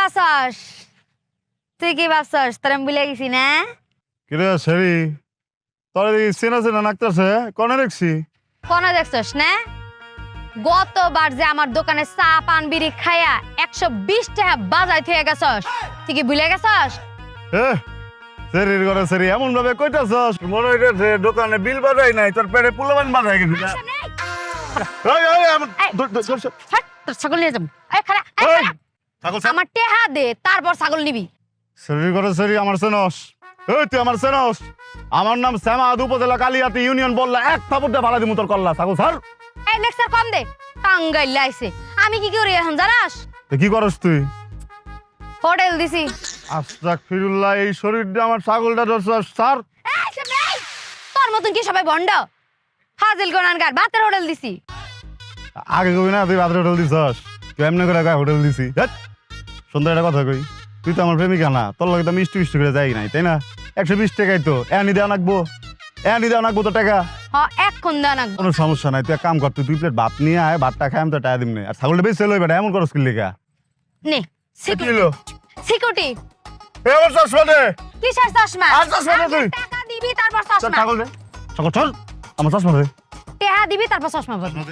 ভাবছস তুই কি ভাবছস তোর আমি ভুলে গেছি না? কিরে সেরি? তোর এই চেনা চেনা নাকতেছে? কনে দেখছি? কোনে দেখছস না? গতবার যে আমার দোকানে চা পান বিড়ি খায়া একশো বিশ টাকা বাজাই থেকে গেছস তুই কি ভুলে গেছস? এ সেরির ঘরে সেরি এমন ভাবে কইতাছস? মনে হইতেছে দোকানে বিল বাজাই নাই তোর পেটে পুলবান বাজাই গেছি ছাগল নিয়ে যাব। এই খারা এই এই, খারা। ছাগল। আমার টেহা দে তারপর ছাগল নিবি। সেরির ঘরে সেরি আমার সেনস। এই তুই আমার সেনস। আমার নাম শ্যামাদ উপজেলা কালিয়াতি ইউনিয়ন বললা এক থাপুর দিয়ে ভাড়া দিমু তোর কল্লা ছাগল স্যার এই লেকচার কম দে টাঙ্গাইল লাইছে আমি কি করি এখন জানাস? কি করস তুই? হোটেল দিছি। আস্তাক ফিরুল্লাহ এই শরীরটা আমার ছাগলটা ধরছস স্যার। তোর মতন কি সবাই ভন্ড ফাজিল গোনানগার ভাতের হোটেল দিছি। আগে কবি না তুই বাদরে হোটেল দিছস। এমনি করে কয় হোটেল দিছি। সুন্দর একটা কথা কই। তুই তো আমার প্রেমিকা না তোর লগে তো মিষ্টি মিষ্টি করে যাই নাই তাই না? একশো বিশ টাকাই তো এনি দেওয়া নাকবো। এনি দেওয়া নাকবো তো টাকা। কোনো সমস্যা নাই তুই এক কাম কর তুই দুই প্লেট ভাত নিয়ে আয় ভাতটা খাই আমি তো টাকা দিম না। আর ছাগলটা বেশি লই বেটা এমন করস কি লেখা নে হলো? সিকিউরিটি এ আমার চশমা দে। কিসের চশমা? আর চশমা দে তুই। টাকা দিবি তারপর চশমা। ছাগল দে। ছাগল চল আমার চশমা দে। টেহা দিবি তারপর চশমা